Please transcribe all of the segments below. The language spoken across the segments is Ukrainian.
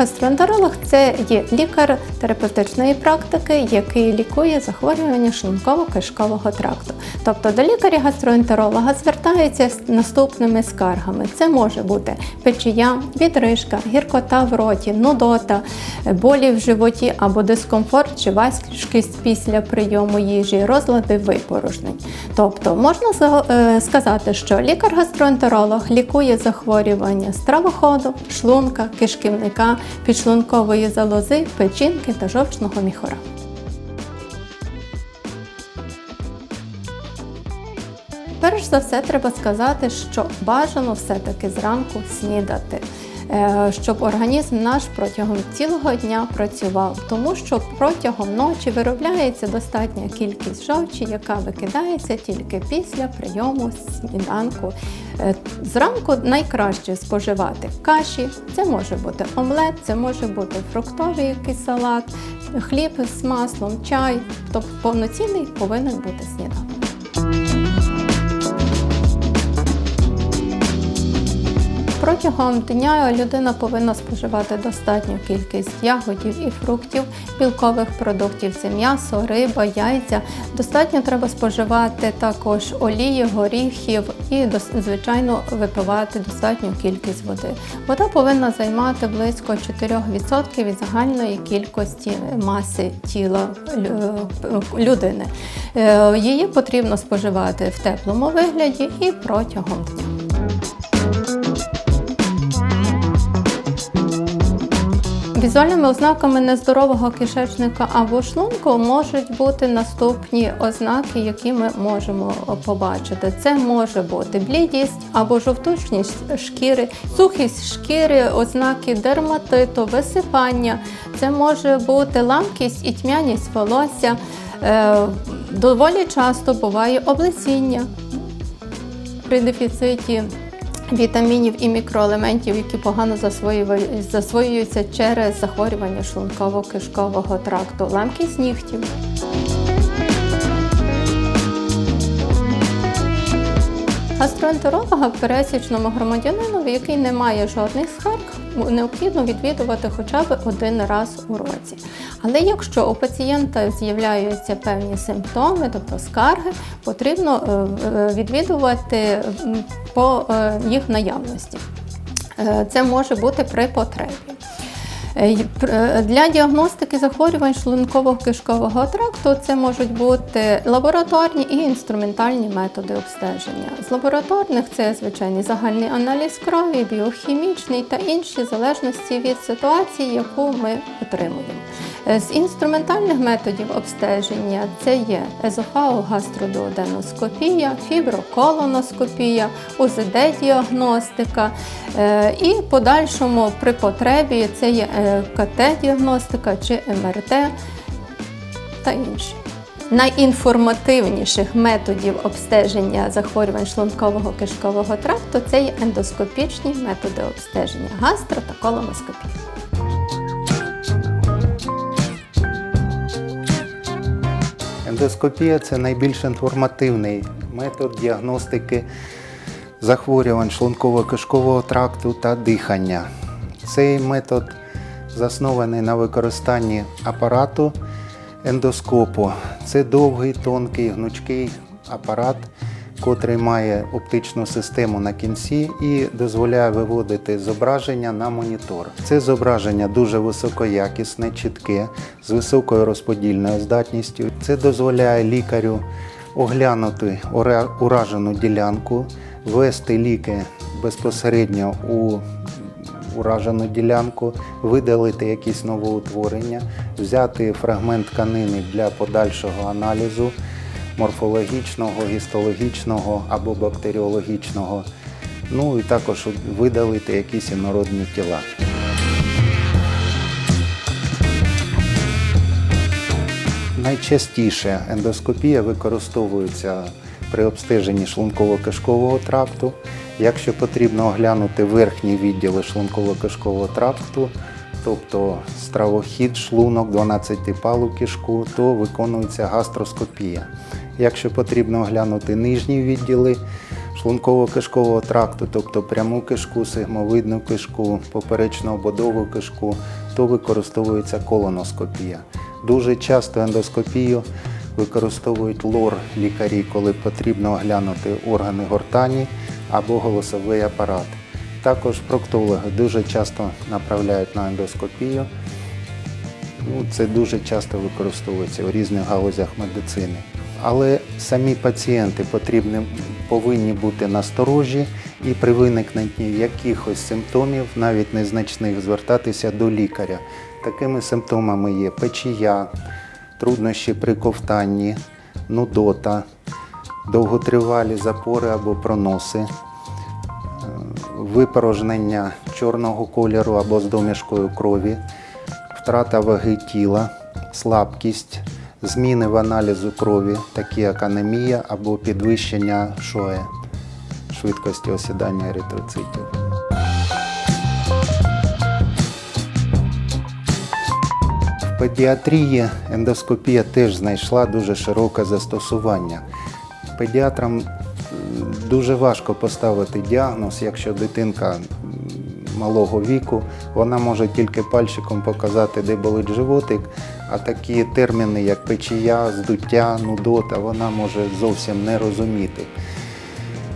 Лікар-гастроентеролог це є лікар терапевтичної практики, який лікує захворювання шлунково-кишкового тракту. Тобто до лікаря-гастроентеролога звертаються з наступними скаргами. Це може бути печія, відрижка, гіркота в роті, нудота, болі в животі або дискомфорт чи важкість після прийому їжі, розлади випорожнень. Тобто можна е, сказати, що лікар-гастроентеролог лікує захворювання стравоходу, шлунка, кишківника, підшлункової залози, печінки та жовчного міхора. Перш за все, треба сказати, що бажано все-таки зранку снідати, щоб організм наш протягом цілого дня працював, тому що протягом ночі виробляється достатня кількість жовчі, яка викидається тільки після прийому сніданку. Е, Зранку найкраще споживати каші, це може бути омлет, це може бути фруктовий якийсь салат, хліб з маслом, чай. Тобто повноцінний повинен бути сніданок. Протягом дня людина повинна споживати достатню кількість ягодів і фруктів, білкових продуктів це м'ясо, риба, яйця. Достатньо треба споживати також олії, горіхів і звичайно випивати достатню кількість води. Вода повинна займати близько 4% від загальної кількості маси тіла людини. Е, Її потрібно споживати в теплому вигляді і протягом дня. Візуальними ознаками нездорового кишечника або шлунку можуть бути наступні ознаки, які ми можемо побачити. Це може бути блідість або жовтушність шкіри, сухість шкіри, ознаки дерматиту, висипання. Це може бути ламкість і тьмяність волосся. Е, Доволі часто буває облесіння при дефіциті вітамінів і мікроелементів, які погано засвоюються через захворювання шлунково-кишкового тракту, ламкість нігтів. Гастроентеролога пересічному громадянину, який не має жодних скарг, необхідно відвідувати хоча б один раз у році. Але якщо у пацієнта з'являються певні симптоми, тобто скарги, потрібно е, е, відвідувати по е, їх наявності. Це може бути при потребі. Е, е, Для діагностики захворювань шлунково-кишкового тракту це можуть бути лабораторні і інструментальні методи обстеження. З лабораторних це звичайний загальний аналіз крові, біохімічний та інші залежності від ситуації, яку ми отримуємо. Е, З інструментальних методів обстеження це є езофагогастродуоденоскопія, фіброколоноскопія, УЗД-діагностика е, і в подальшому при потребі це є е, КТ-діагностика чи МРТ та інші. Найінформативніших методів обстеження захворювань шлункового кишкового тракту це є ендоскопічні методи обстеження гастро та колоноскопія. Ендоскопія це найбільш інформативний метод діагностики захворювань шлунково-кишкового тракту та дихання. Цей метод заснований на використанні апарату ендоскопу. Це довгий, тонкий, гнучкий апарат, котрий має оптичну систему на кінці і дозволяє виводити зображення на монітор. Це зображення дуже високоякісне, чітке, з високою розподільною здатністю. Це дозволяє лікарю оглянути уражену ділянку, ввести ліки безпосередньо у уражену ділянку, видалити якісь новоутворення, взяти фрагмент тканини для подальшого аналізу морфологічного, гістологічного або бактеріологічного. Ну і також видалити якісь інородні тіла. Найчастіше ендоскопія використовується при обстеженні шлунково-кишкового тракту. Якщо потрібно оглянути верхні відділи шлунково-кишкового тракту, тобто стравохід, шлунок, 12-палу кишку, то виконується гастроскопія. Якщо потрібно оглянути нижні відділи шлунково-кишкового тракту, тобто пряму кишку, сигмовидну кишку, поперечно ободову кишку, то використовується колоноскопія. Дуже часто ендоскопію використовують лор лікарі, коли потрібно оглянути органи гортані або голосовий апарат. Також проктологи дуже часто направляють на ендоскопію. Ну, це дуже часто використовується в різних галузях медицини. Але самі пацієнти потрібні, повинні бути насторожі і при виникненні якихось симптомів, навіть незначних, звертатися до лікаря. Такими симптомами є печія, труднощі при ковтанні, нудота, довготривалі запори або проноси, випорожнення чорного кольору або з домішкою крові, втрата ваги тіла, слабкість, зміни в аналізу крові, такі як анемія або підвищення шоє, швидкості осідання еритроцитів. В педіатрії ендоскопія теж знайшла дуже широке застосування. Педіатрам дуже важко поставити діагноз, якщо дитинка малого віку, вона може тільки пальчиком показати, де болить животик, а такі терміни, як печія, здуття, нудота, вона може зовсім не розуміти.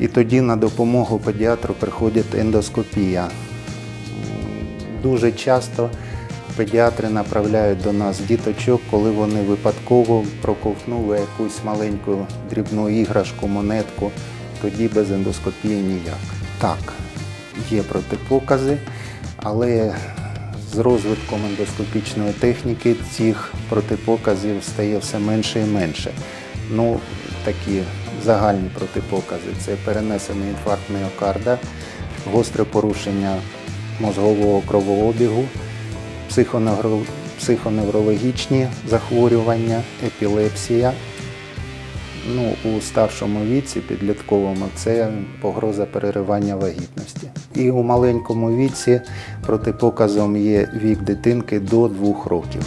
І тоді на допомогу педіатру приходить ендоскопія. Дуже часто педіатри направляють до нас діточок, коли вони випадково проковтнули якусь маленьку дрібну іграшку, монетку, тоді без ендоскопії ніяк. Так, є протипокази, але з розвитком ендоскопічної техніки цих протипоказів стає все менше і менше. Ну, такі загальні протипокази це перенесений інфаркт міокарда, гостре порушення мозгового кровообігу, психоневрологічні захворювання, епілепсія. Ну, у старшому віці, підлітковому, це погроза переривання вагітності. І у маленькому віці протипоказом є вік дитинки до 2 років.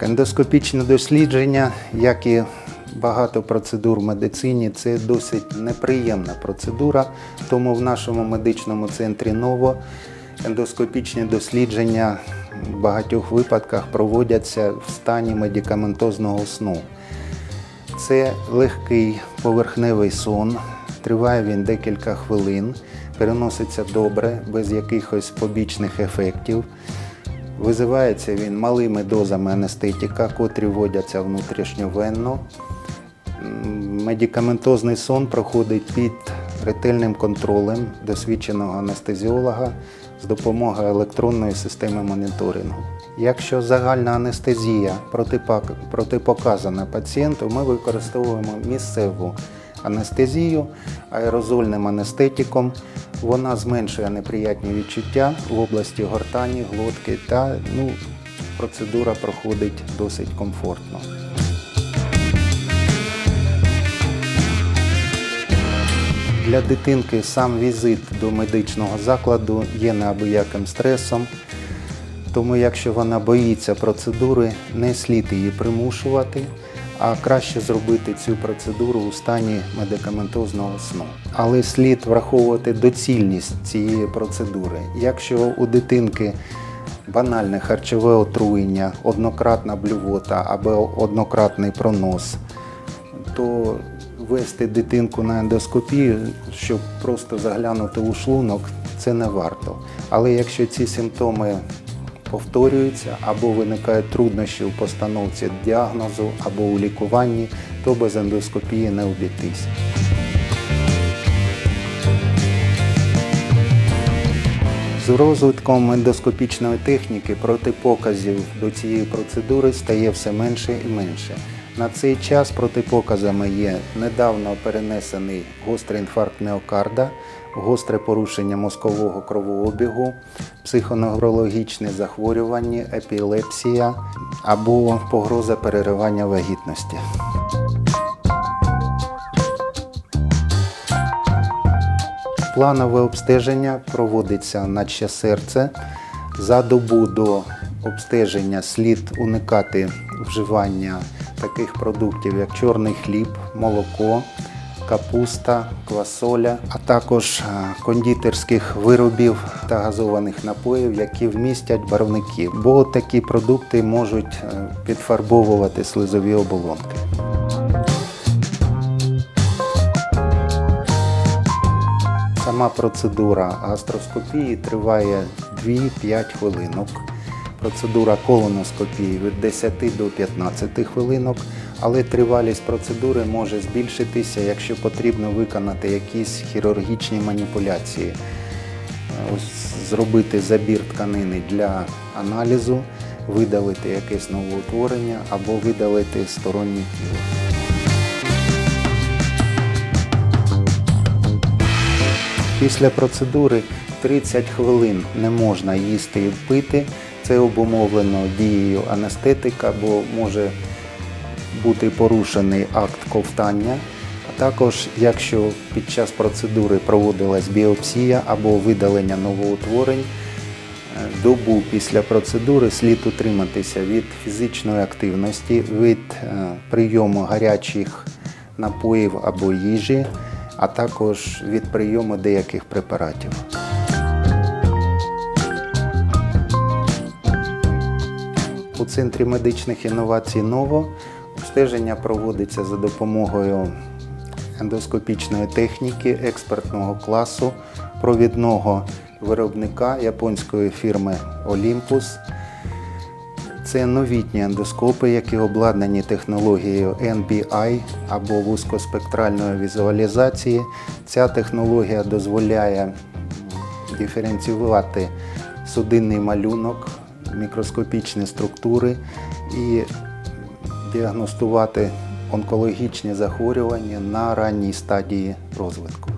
Ендоскопічне дослідження, як і багато процедур в медицині, це досить неприємна процедура, тому в нашому медичному центрі НОВО ендоскопічні дослідження в багатьох випадках проводяться в стані медикаментозного сну. Це легкий поверхневий сон, триває він декілька хвилин, переноситься добре, без якихось побічних ефектів. Визивається він малими дозами анестетика, котрі вводяться внутрішньовенно. Медикаментозний сон проходить під ретельним контролем досвідченого анестезіолога з допомогою електронної системи моніторингу. Якщо загальна анестезія протипоказана пацієнту, ми використовуємо місцеву анестезію аерозольним анестетиком. Вона зменшує неприятні відчуття в області гортані, глотки та ну, процедура проходить досить комфортно. Для дитинки сам візит до медичного закладу є неабияким стресом. Тому, якщо вона боїться процедури, не слід її примушувати, а краще зробити цю процедуру у стані медикаментозного сну. Але слід враховувати доцільність цієї процедури. Якщо у дитинки банальне харчове отруєння, однократна блювота або однократний пронос, то вести дитинку на ендоскопію, щоб просто заглянути у шлунок, це не варто. Але якщо ці симптоми повторюються або виникають труднощі у постановці діагнозу або у лікуванні, то без ендоскопії не обійтись. З розвитком ендоскопічної техніки протипоказів до цієї процедури стає все менше і менше. На цей час протипоказами є недавно перенесений гострий інфаркт міокарда, гостре порушення мозкового кровообігу, психоневрологічне захворювання, епілепсія або погроза переривання вагітності. Планове обстеження проводиться наче серце. За добу до обстеження слід уникати вживання таких продуктів, як чорний хліб, молоко, капуста, квасоля, а також е, кондитерських виробів та газованих напоїв, які вмістять барвники, бо такі продукти можуть е, підфарбовувати слизові оболонки. Сама процедура гастроскопії триває 2-5 хвилинок. Процедура колоноскопії від 10 до 15 хвилинок, але тривалість процедури може збільшитися, якщо потрібно виконати якісь хірургічні маніпуляції. Е, Ось зробити забір тканини для аналізу, видалити якесь новоутворення або видалити стороннє тіло. Після процедури 30 хвилин не можна їсти і пити. Це обумовлено дією анестетика, бо може бути порушений акт ковтання. А також, якщо під час процедури проводилась біопсія або видалення новоутворень, е, добу після процедури слід утриматися від фізичної активності, від е, прийому гарячих напоїв або їжі, а також від прийому деяких препаратів. Центрі медичних інновацій НОВО обстеження проводиться за допомогою ендоскопічної техніки експертного класу провідного виробника японської фірми Olympus. Це новітні ендоскопи, які обладнані технологією NBI або вузькоспектральної візуалізації. Ця технологія дозволяє диференціювати судинний малюнок, мікроскопічні структури і діагностувати онкологічні захворювання на ранній стадії розвитку.